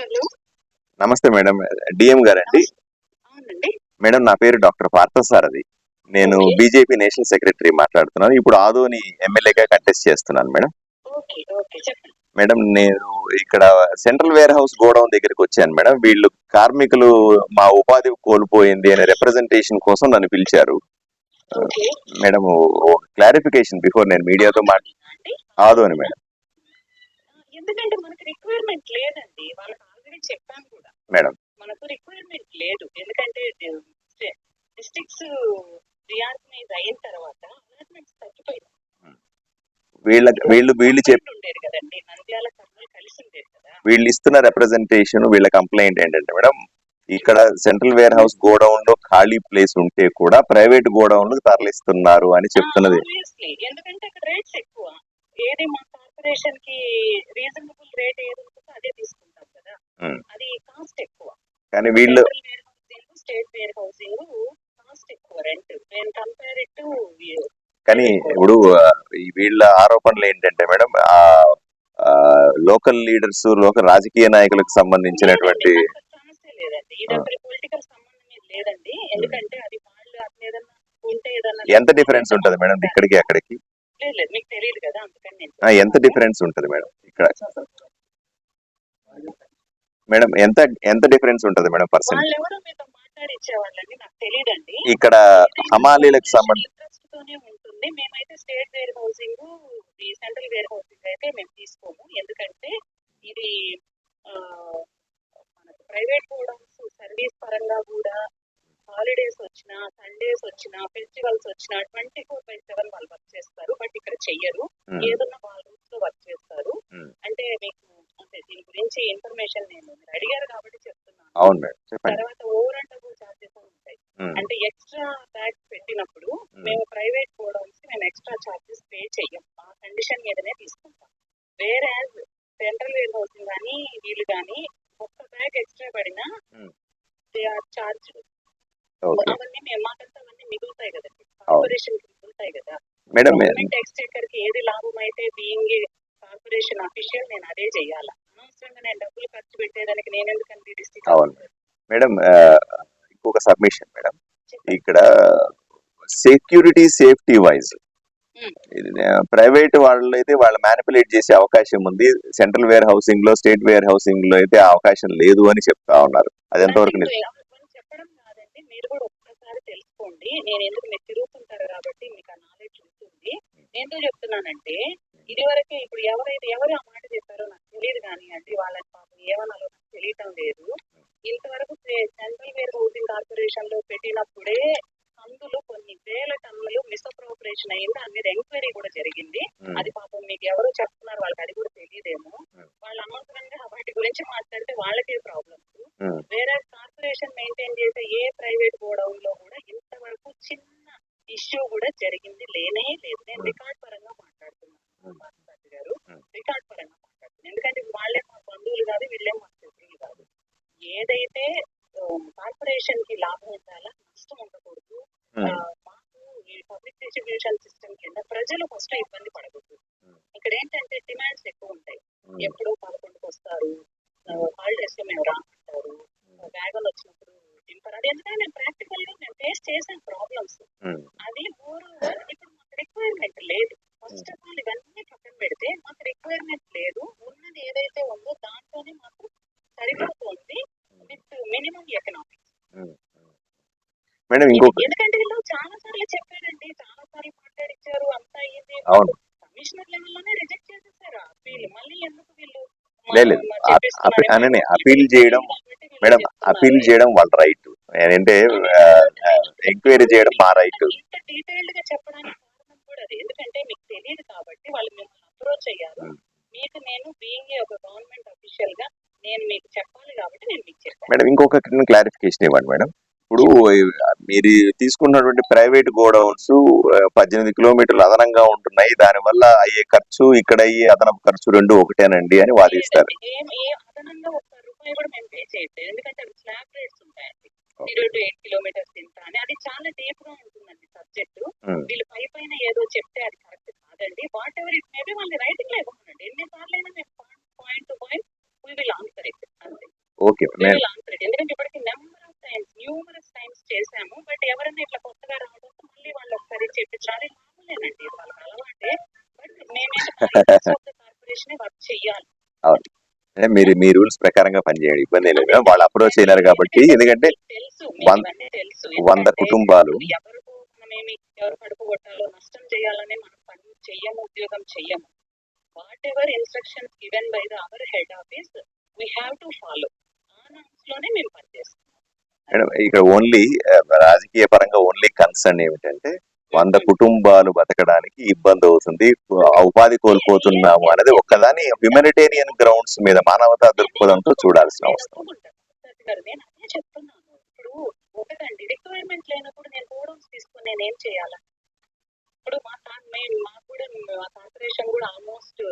Hello. నమస్తే madam. DM గారండి. అవునండి. మేడం నా పేరు డాక్టర్ పార్థసారథి నేను. బీజేపీ నేషనల్ సెక్రటరీ మాట్లాడుతున్నాను. ఇప్పుడు ఆదోని ఎమ్మెల్యేగా కంటెస్ట్ చేస్తున్నాను మేడం. మేడం నేను ఇక్కడ సెంట్రల్ వేర్ హౌస్ గోడౌన్ దగ్గరికి వచ్చాను మేడం. వీళ్ళు కార్మికులు మా ఉపాధి కోల్పోయింది అనే రిప్రజెంటేషన్ కోసం నన్ను పిలిచారు. మేడం క్లారిఫికేషన్ బిఫోర్ నేను మీడియాతో మాట్లా ఆదోని మేడం. ఎందుకంటే మనకు రిక్వైర్మెంట్ లేదండి. వాళ్ళకి ఆల్రెడీ చెప్పాను కూడా. మేడం. మనకు రిక్వైర్మెంట్ లేదు. ఎందుకంటే డిస్ట్రిక్ట్స్ రియార్గనైజ్ అయిన తర్వాత అలాట్మెంట్స్ తగ్గిపోయింది వీళ్ళ వీళ్ళు వీళ్ళు చెప్ ఉండేది కదండి. నంద్యాల కర్నూలు కలిసి ఉండేది కదా. వీళ్ళు ఇస్తున్న రిప్రజెంటేషన్ వీళ్ళ కంప్లైంట్ ఏంటంటే మేడం ఇక్కడ సెంట్రల్ వేర్ హౌస్ గోడౌన్లో ఖాళీ ప్లేస్ ఉంటే కూడా ప్రైవేట్ గోడౌన్ తరలిస్తున్నారు అని చెప్తున్నది. ఎందుకంటే అక్కడ రేట్స్ ఎక్కువ. ఏది మా కార్పొరేషన్కి రీజనబుల్ రేట్ ఏది ఉంటుందో అదే తీసుకుంటాం కదా. అది కాస్ట్ ఎక్కువ. కానీ వీళ్ళు స్టేట్ వేర్ హౌసింగ్ కాస్ట్ ఎక్కువ రెంట్ నేను కంపేర్ ఇట్ టు కానీ ఇప్పుడు వీళ్ళ ఆరోపణలు ఏంటంటే మేడం ఆ లోకల్ లీడర్స్ లోకల్ రాజకీయ నాయకులకు సంబంధించినటువంటి ఎంత డిఫరెన్స్ ఉంటది మేడం? ఇక్కడికి అక్కడికి లేదు లేదు మీకు తెలియదు కదా అందుకని నేను ఆ, ఎంత డిఫరెన్స్ ఉంటది మేడం? ఇక్కడ. మేడం ఎంత ఎంత డిఫరెన్స్ ఉంటది మేడం పర్సెంట్ ఇక్కడ హమాలీలకు సంబంధించి ఇంట్రెస్ట్ తోనే ఉంటుంది మేమైతే స్టేట్ వేర్ హౌసింగ్ ఈ సెంట్రల్ వేర్ హౌసింగ్ అయితే మేము తీసుకోము ఎందుకంటే ఇది ఆ, మనకు ప్రైవేట్ గోడౌన్స్ సర్వీస్ పరంగా కూడా హాలిడేస్ వచ్చినా సండేస్ వచ్చినా ఫెస్టివల్స్ వచ్చినా ట్వంటీ ఫోర్ బై సెవెన్ వాళ్ళు వర్క్ చేస్తారు బట్ ఇక్కడ చెయ్యరు ఉమ్, ఏదన్నా వాళ్ళ రూట్స్లో వర్క్ చేస్తారు ఉమ్. అంటే మీకు అంటే దీని గురించి ఇన్ఫర్మేషన్ నేను మీరు అడిగారు కాబట్టి చెప్తున్నాను అవును మేడం చెప్పండి తర్వాత ఓవర్ అండ్ అబౌవ్ చార్జెస్ ఉంటాయి ఉమ్, అంటే ఎక్స్ట్రా బ్యాగ్స్ పెట్టినప్పుడు మేము ప్రైవేట్ గోడౌన్స్ మేము ఎక్స్ట్రా చార్జెస్ పే చెయ్యం. ఆ కండిషన్ మీదనే తీసుకుంటాం. వేరే సెంట్రల్ వేర్ హౌసింగ్ కానీ వీళ్ళు కానీ ఒక్క బ్యాగ్ ఎక్స్ట్రా పడినా Hmm. దే ఆర్ ఓకే అవన్నీ మేము మాకంతా అవన్నీ మిగులుతాయి కదండి కార్పొరేషన్ మిగులుతాయి కదా. మేడం ఎక్స్చేకర్కి ఏది లాభం అయితే బీయింగ్ కార్పొరేషన్ అఫీషియల్ నేను అదే చెయ్యాలా? అనవసరంగా నేను డబ్బులు ఖర్చు పెట్టేదానికి నేను ఎందుకంటే డిస్ట్రిక్ట్ అవును. మేడం ఇంకొక సబ్మిషన్ మేడం. ఇక్కడ సెక్యూరిటీ సేఫ్టీ వైజ్. ప్రైవేట్ వాళ్ళు అయితే వాళ్ళు మ్యానిపులేట్ చేసే అవకాశం ఉంది. సెంట్రల్ వేర్ హౌసింగ్లో స్టేట్ వేర్ హౌసింగ్లో అయితే అవకాశం లేదు అని చెప్తా ఉన్నారు. అది ఎంతవరకు నిజం? మనం చెప్పడం కాదండి. మీరు కూడా ఒక్కసారి తెలుసుకోండి. నేను ఎందుకు మీరు తిరుగుతుంటారు కాబట్టి మీకు ఆ నాలెడ్జ్ ఉంటుంది. నేను చెప్తున్నానంటే ఇది వరకే ఇప్పుడు ఎవరైతే ఎవరు ఆ మాట చెప్పారో నాకు తెలియదు కానీ అండి వాళ్ళని పాపం ఏమనాలో నాకు తెలియటం లేదు ఇంతవరకు సెంట్రల్ వేర్ హౌసింగ్ కార్పొరేషన్లో పెట్టినప్పుడే అందులో కొన్ని వేల టన్నులు మిస్అప్రోపరేషన్ అయింది దాని మీద ఎంక్వైరీ కూడా జరిగింది Hmm. అది పాపం మీకు ఎవరు చెప్తున్నారు వాళ్ళకి అది కూడా తెలియదేమో Hmm. వాళ్ళు అనవసరంగా వాటి గురించి మాట్లాడితే వాళ్ళకే ప్రాబ్లమ్స్ Hmm. వేరే కార్పొరేషన్ మెయింటైన్ చేసే ఏ ప్రైవేట్ గోడౌన్లో కూడా ఇంతవరకు చిన్న ఇష్యూ కూడా జరిగింది లేనే లేదు నేను Hmm. రికార్డ్ పరంగా మాట్లాడుతున్నాను మాస్టర్ గారు Hmm. రికార్డ్ పరంగా మాట్లాడుతున్నాను ఎందుకంటే వాళ్ళే మా బంధువులు కాదు వీళ్ళే మా శత్రువులు కాదు ఏదైతే కార్పొరేషన్కి లాభం ఉండాలా నష్టం ఉండకూడదు ఆ, Hmm. మాకు ఈ పబ్లిక్ డిస్ట్రిబ్యూషన్ సిస్టమ్ కింద ప్రజలు ఫస్ట్ ఇబ్బంది పడకూడదు Hmm. ఇక్కడ ఏంటంటే డిమాండ్స్ ఎక్కువ ఉంటాయి Hmm. ఎప్పుడో పదకొండుకి వస్తారు హాలిడేస్లో మేము రామంటారు వ్యాగన్ వచ్చినప్పుడు దింపరు అది ఎందుకంటే నేను ప్రాక్టికల్గా నేను ఫేస్ చేశాను ప్రాబ్లమ్స్ Hmm. అది మోర్ ఇప్పుడు మాకు రిక్వైర్మెంట్ లేదు ఫస్ట్ ఆఫ్ ఆల్ ఇవన్నీ పక్కన పెడితే మాకు రిక్వైర్మెంట్ లేదు ఉన్నది ఏదైతే ఉందో దాంట్లోనే మాకు సరిపోతుంది with minimum economics Hmm. Madam ఇంకొక ఎందుకంటే వీళ్ళు చాలా సార్లు చెప్పారండి చాలా సార్లు అంతా అవును. కమిషనర్ రిజెక్ట్ చేసేసారు. మళ్ళీ ఎందుకు వీళ్ళు లేదు, లేదు. మా- అ- చెప్పేస్తున్నారు. అపీ- అననే, అపీల్ చేయడం- మేడం. అపీల్ చేయడం వాళ్ళ రైట్ ఏంటంటే ఎంక్వైరీ చేయడం మా రైట్ ఇంత డీటెయిల్డ్గా చెప్పడానికి కారణం కూడా అది. ఎందుకంటే మీకు తెలియదు కాబట్టి వాళ్ళు మిమ్మల్ని అప్రోచ్ అయ్యారు. మీకు నేను బీయింగ్ ఒక గవర్నమెంట్ అఫీషియల్గా నేను మీకు చెప్పాలి కాబట్టి నేను మీకు చెప్పాను. మేడం ఇంకొక క్లారిఫికేషన్ ఇవ్వండి మేడం. ఇప్పుడు మీరు తీసుకున్నటువంటి ప్రైవేట్ గోడౌన్స్ పద్దెనిమిది కిలోమీటర్లు అదనంగా ఉంటున్నాయి. దానివల్ల అయ్యే ఖర్చు ఇక్కడ అయ్యే అదనపు ఖర్చు రెండు ఒకటేనండి అని వాదిస్తారు. జీరో టు ఎయిట్ కిలోమీటర్స్ ఇంత అని. అది చాలా డీప్గా ఉంటుందండి సబ్జెక్ట్. వీళ్ళు పై పైన ఏదో చెప్తే అది కరెక్ట్ కాదండి. వాట్ ఎవర్ ఇట్ మేబీ వాళ్ళని రైటింగ్లో ఇవ్వమనండి ఎన్నిసార్లు అయినా మేము point to point we will answer it అంతే ఓకే ఎందుకంటే ఇప్పటికి నెంబర్ న్యూమరస్ టైమ్స్ చేశాము బట్ ఎవరైనా ఇట్లా కొత్తగా రావడంతో మళ్ళీ వాళ్ళు ఒకసారి చెప్పించాలి మామూలేనండి వాళ్ళకి అలవాటే బట్ మేమేంటి కార్పొరేషన్ వర్క్ చెయ్యాలి. అంటే మీరు మీ రూల్స్ ప్రకారంగా పనిచేయండి ఇబ్బంది లేదు. వాళ్ళు అప్రోచ్ అయినారు కాబట్టి ఎందుకంటే తెలుసు వంద- కుటుంబాలు ఎవరికో మనమేమి ఎవరు నష్టం చేయాలని మనం పని చెయ్యము ఉద్యోగం చెయ్యము. Whatever instructions given by the our head office we have to follow ఆ నామ్స్లోనే మేము పనిచేస్తాం. ఇక్కడ ఓన్లీ రాజకీయ పరంగా ఓన్లీ కన్సర్న్ ఏమిటంటే వంద కుటుంబాలు బతకడానికి ఇబ్బంది అవుతుంది ఉపాధి కోల్పోతున్నాము అనేది ఒక్కదాని హ్యూమనిటేరియన్ గ్రౌండ్స్ మీద మానవతా దృక్పథంతో చూడాల్సిన అవసరం చెప్తున్నాను ఇప్పుడు ఒకటండి రిక్వైర్మెంట్ లేనప్పుడు నేను గోడౌన్స్ తీసుకుని నేను ఏం చేయాలా ఇప్పుడు మా మేము మాకు కూడా మా కార్పొరేషన్ కూడా ఆల్మోస్ట్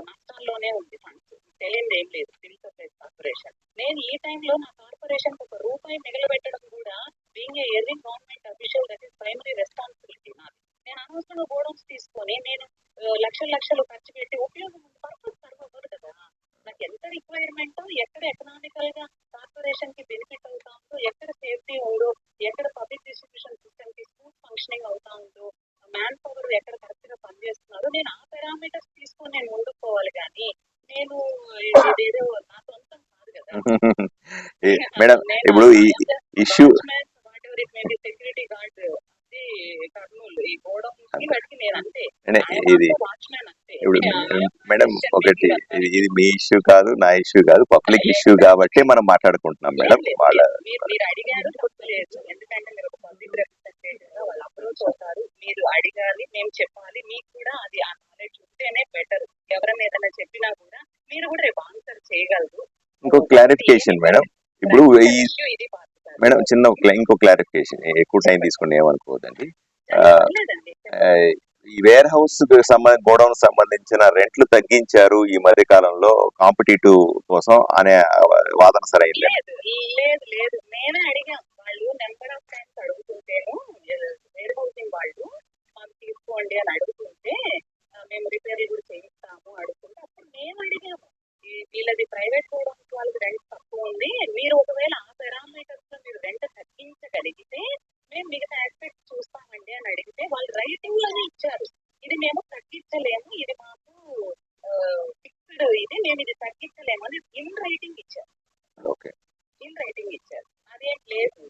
నష్టాల్లోనే ఉంది ఫండ్స్ తెలియదు ఏం లేదు సివిల్ కార్పొరేషన్ నేను ఈ టైంలో నా కార్పొరేషన్ ఒక రూపాయి మిగలబెట్టడం కూడా being err government official that is primary responsibility నాది. నేను అనవసరంగా గోడౌన్స్ తీసుకొని నేను లక్షలు లక్షలు ఖర్చు పెట్టి ఉపయోగం పర్పస్ సర్వ్ అవ్వదు కదా. నాకు ఎంత రిక్వైర్మెంట్ ఎక్కడ ఎకనామికల్గా కార్పొరేషన్కి బెనిఫిట్ అవుతా ఉందో ఎక్కడ సేఫ్టీ ఉందో ఎక్కడ పబ్లిక్ డిస్ట్రిబ్యూషన్ సిస్టమ్కి స్మూత్ ఫంక్షనింగ్ అవుతా ఉందో మ్యాన్ పవర్ ఎక్కడ కరెక్ట్గా పనిచేస్తున్నారో నేను ఆ పారామీటర్స్ తీసుకొని నేను ముందుకు పోవాలి కానీ నేను ఇదేదో నా మేడం ఇప్పుడు ఈ అంటే ఇది ఇప్పుడు మేడం ఒకటి ఇది- మీ ఇష్యూ కాదు నా ఇష్యూ కాదు పబ్లిక్ ఇష్యూ కాబట్టి మనం మాట్లాడుకుంటున్నాం మేడం వాళ్ళ మీరు అడిగాలి మేము చెప్పాలి మీకు కూడా అది ఆ నాలెడ్జ్ ఉంటేనే బెటర్ ఎవరైనా ఏదైనా చెప్పినా కూడా మీరు కూడా రేపు ఆన్సర్ చేయగలరు ఇంకో క్లారిఫికేషన్ మేడం ఇప్పుడు పాత్ర. మేడం చిన్న ఇంకో క్లారిఫికేషన్ ఎక్కువ టైం తీసుకుని ఏమనుకోవద్దండి. ఈ వేర్ హౌస్ సంబంధించిన గోడౌన్ సంబంధించిన రెంట్లు తగ్గించారు ఈ మధ్య కాలంలో కాంపిటేటివ్ కోసం అనే వాదన సరైంది లేదు లేదు లేదు నేనే అడిగాం వాళ్ళు నెంబర్ ఆఫ్ టైమ్స్ అడుగుతుంటేను వేర్ హౌసింగ్ వాళ్ళు మాకు తీసుకోండి అని అడుగుతుంటే ఆ, మేము రిపేర్లు కూడా చేయిస్తాము అడుగుతుంటే అప్పుడు మేము అడిగాము ఈ- వీళ్ళది ప్రైవేట్ గోడౌన్స్ వాళ్ళకి రెంట్ తక్కువ ఉంది మీరు ఒకవేళ ఆ పారామీటర్స్లో మీరు రెంట్ తగ్గించగలిగితే మేము మిగతా ఆస్పెక్ట్ చూస్తామండి అని అడిగితే వాళ్ళు రైటింగ్లోనే ఇచ్చారు ఇది మేము తగ్గించలేము ఇది మాకు ఫిక్స్డ్ ఇది మేము ఇది తగ్గించలేము అని ఇన్ రైటింగ్ ఇచ్చారు. ఓకే ఇన్ రైటింగ్ ఇచ్చారు. అదేం లేదు.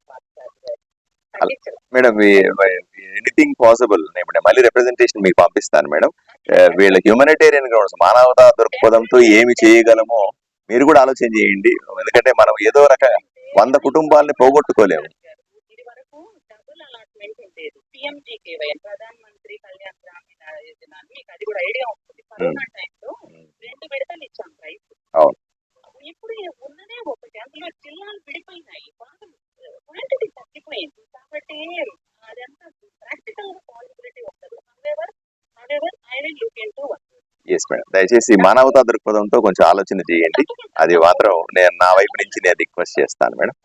మేడం ఎనీథింగ్ పాసిబుల్ ఇప్పుడు మళ్ళీ రిప్రజెంటేషన్ మీకు పంపిస్తాను మేడం. వీళ్ళ హ్యూమనిటేరియన్ గ్రౌండ్స్ మానవతా దృక్పథంతో ఏమి చేయగలమో మీరు కూడా ఆలోచన చేయండి. ఎందుకంటే మనం ఏదో రకంగా వంద కుటుంబాలని పోగొట్టుకోలేము. కళ్యాణ్ గ్రామీణ యోజన మీకు అది కూడా ఐడియా ఉంటుంది. దయచేసి మానవతా దృక్పథంతో కొంచెం ఆలోచన చేయండి. అది మాత్రం నేను నా వైపు నుంచి నేను రిక్వెస్ట్ చేస్తాను మేడం.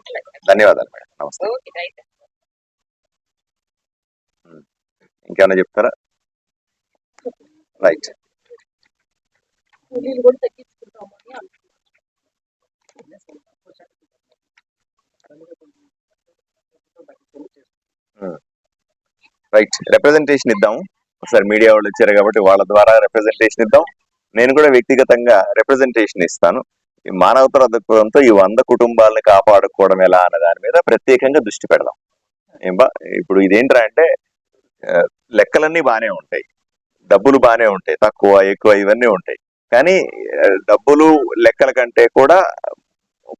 అట్లా ధన్యవాదాలు మేడం. నమస్తే. ఓకే ఇంకేమైనా చెప్తారా? రైట్. రైట్. రిప్రజెంటేషన్ ఇద్దాము. ఒకసారి మీడియా వాళ్ళు వచ్చారు కాబట్టి వాళ్ళ ద్వారా రిప్రజెంటేషన్ ఇద్దాం. నేను కూడా వ్యక్తిగతంగా రిప్రజెంటేషన్ ఇస్తాను. ఈ మానవతా దృక్పథంతో ఈ వంద కుటుంబాలను కాపాడుకోవడం ఎలా అన్న దాని మీద ప్రత్యేకంగా దృష్టి పెడదాం. ఏం బా ఇప్పుడు ఇదేంట్రా అంటే లెక్కలన్నీ బాగానే ఉంటాయి. డబ్బులు బాగానే ఉంటాయి తక్కువ ఎక్కువ ఇవన్నీ ఉంటాయి. కానీ డబ్బులు లెక్కల కంటే కూడా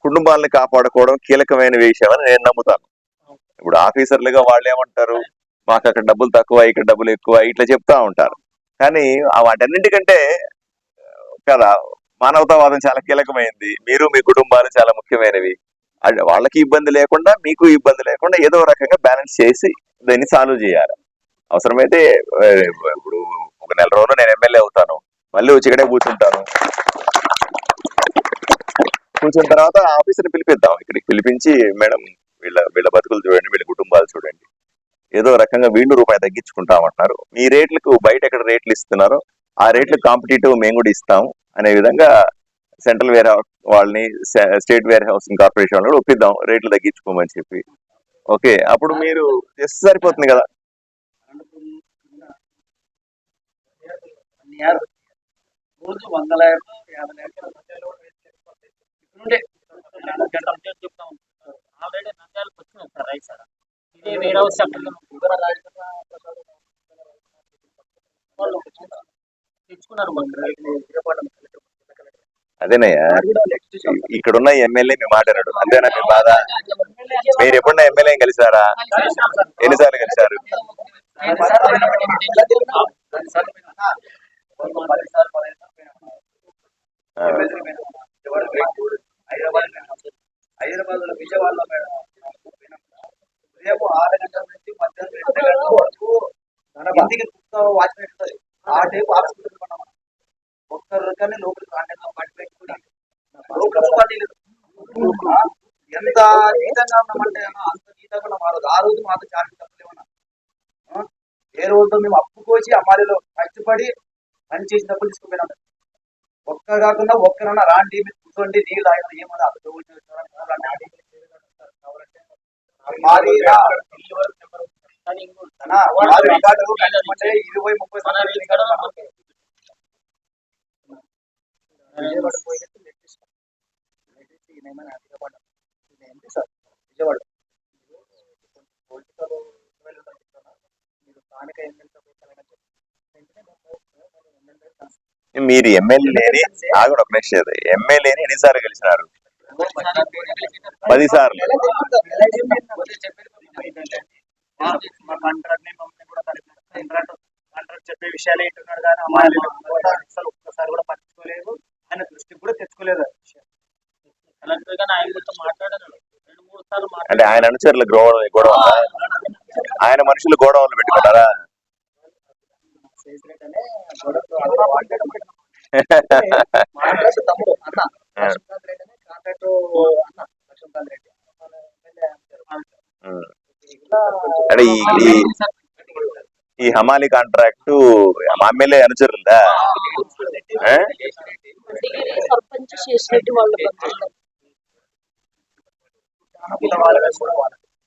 కుటుంబాలను కాపాడుకోవడం కీలకమైన విషయం అని నేను నమ్ముతాను. ఇప్పుడు ఆఫీసర్లుగా వాళ్ళు ఏమంటారు మాకు అక్కడ డబ్బులు తక్కువ ఇక్కడ డబ్బులు ఎక్కువ ఇట్లా చెప్తా ఉంటారు. కానీ ఆ కదా మానవతావాదం చాలా కీలకమైంది. మీరు మీ కుటుంబాలు చాలా ముఖ్యమైనవి. వాళ్ళకి ఇబ్బంది లేకుండా మీకు ఇబ్బంది లేకుండా ఏదో రకంగా బ్యాలెన్స్ చేసి దాన్ని సాల్వ్ చేయాలి. అవసరమైతే ఇప్పుడు ఒక నెల రోజులు నేను ఎమ్మెల్యే అవుతాను. మళ్ళీ వచ్చి ఇక్కడే కూర్చుంటాను. కూర్చున్న తర్వాత ఆఫీసర్ని పిలిపిద్దాం. ఇక్కడికి పిలిపించి మేడం వీళ్ళ వీళ్ళ బతుకులు చూడండి వీళ్ళ కుటుంబాలు చూడండి. ఏదో రకంగా వీళ్ళు రూపాయి తగ్గించుకుంటామంటున్నారు మీ రేట్లకు బయట ఎక్కడ రేట్లు ఇస్తున్నారో ఆ రేట్లు కాంపిటేటివ్ మేము కూడా ఇస్తాం అనే విధంగా సెంట్రల్ వేర్ హౌస్ వాళ్ళని స్టేట్ వేర్ హౌసింగ్ కార్పొరేషన్ వాళ్ళని కూడా ఒప్పిద్దాం రేట్లు తగ్గించుకోమని చెప్పి ఓకే అప్పుడు మీరు జస్ట్ సరిపోతుంది కదా రోజు వందల యాభై లీటర్ల మధ్యలో కూడా వేసి చేసుకోవాలి. ఇప్పుడుండే గంటల చెప్తాం ఆల్రెడీ నంద్యాలకు వచ్చినాయి sir rice sir warehouse చెప్పలేదు వాళ్ళు తెచ్చుకున్నారు అదేనయ్యా ఇక్కడ ఉన్న ఎమ్మెల్యే మీ మాట్లాడాడు అంతేనా మీ బాధ? మీరు ఎప్పుడన్నా ఎమ్మెల్యే కలిసారా? ఎన్నిసార్లు కలిసారు? హైదరాబాద్లో విజయవాడలో మేడం. ఆరు గంటల నుంచి మధ్యాహ్నం రెండు గంటల వరకు ఇంటికి వాచ్మెన్ ఉంటుంది ఆ టైపు హాస్పిటల్ కొన్నాం ఒక్కరు కానీ లోపలికి కాంటాక్ట్ పట్టి పెట్టుకుని లోపలికి పని లేదు. ఆ, ఎంత నీతంగా ఉన్నామంటే అన్న, అంత నీతంగా ఉన్నాం ఆ రోజు చార్జ్ తప్పలేమన్నా ఏ రోజు మేము అప్పుకోసి అమ్మాయిలో కష్టపడి పని చేసి డబ్బులు తీసుకుపోయినాం ఒక్క కాకుండా ఒక్కరన్నా రాండి మీరు కూర్చోండి నీళ్ళు తాగిన ఏమన్నా అక్కడ విజయవాడ పొలిటికల్ మీరు స్థానిక ఎమ్మెల్యే మీరు ఎమ్మెల్యేని ఆగడం ఒక నిమిషం ఎమ్మెల్యేని ఎన్నిసార్లు కలిసినారు పది సార్లు. చెప్పే విషయాలు ఏంటున్నాడు కానీ అమ్మాయిలు అసలు ఒక్కసారి కూడా పట్టించుకోలేదు ఆయన దృష్టికి కూడా తెచ్చుకోలేదు అంటే ఆయన అనుచరులు గొడవ గొడవ? ఆయన మనుషులు గోడవలు పెట్టుకున్నారా తమ్ముడు అన్న. అంటే ఈ ఈ- హమాలి కాంట్రాక్ట్ ఎమ్మెల్యే అనుచరులదా.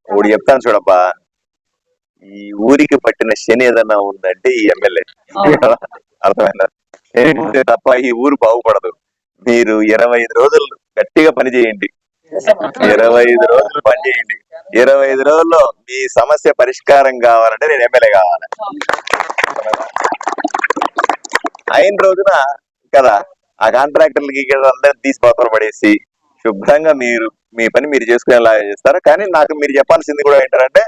ఒకటి చెప్తాను చూడబ్బా. ఈ ఊరికి పట్టిన శని ఏదన్నా ఉందంటే ఈ ఎమ్మెల్యే. అర్థమైందా? తప్ప ఈ ఊరు బాగుపడదు. మీరు ఇరవై ఐదు రోజులు గట్టిగా పని చేయండి. ఇరవై ఐదు రోజులు పని చేయండి. ఇరవై ఐదు రోజుల్లో మీ సమస్య పరిష్కారం కావాలంటే నేను ఎమ్మెల్యే కావాలి. అయిన రోజున కదా ఆ కాంట్రాక్టర్లకి ఇక్కడ తీసి పాత్ర పడేసి శుభ్రంగా మీరు మీ పని మీరు చేసుకునేలా చేస్తారు? కానీ నాకు మీరు చెప్పాల్సింది కూడా ఏంటంటే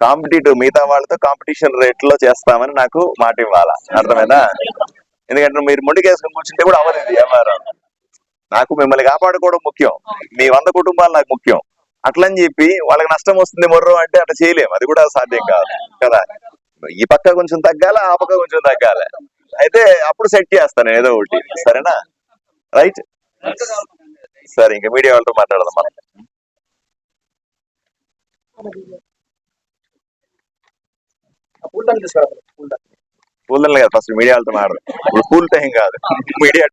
కాంపిటేటివ్ మిగతా వాళ్ళతో కాంపిటీషన్ రేట్లో చేస్తామని నాకు మాట ఇవ్వాలా? అర్థమైందా? ఎందుకంటే మీరు ముందుకేసుకుని కూర్చుంటే కూడా అవ్వలేదు వ్యాపారం నాకు మిమ్మల్ని కాపాడుకోవడం ముఖ్యం. మీ వంద కుటుంబాలు నాకు ముఖ్యం. అట్లని చెప్పి వాళ్ళకి నష్టం వస్తుంది మొర్రో అంటే అట్లా చేయలేము. అది కూడా సాధ్యం కాదు. కదా? ఈ పక్క కొంచెం తగ్గాల ఆ పక్క కొంచెం తగ్గాలి? అయితే అప్పుడు సెట్ చేస్తాను ఏదో ఒకటి. సరేనా? రైట్? సరే ఇంకా మీడియా వాళ్ళతో మాట్లాడదాం మనం. పూల కూల్ కదా ఫస్ట్ మీడియా వాళ్ళతో మాట్లాడదాం. ఇప్పుడు కూల్ టైం కాదు. మీడియా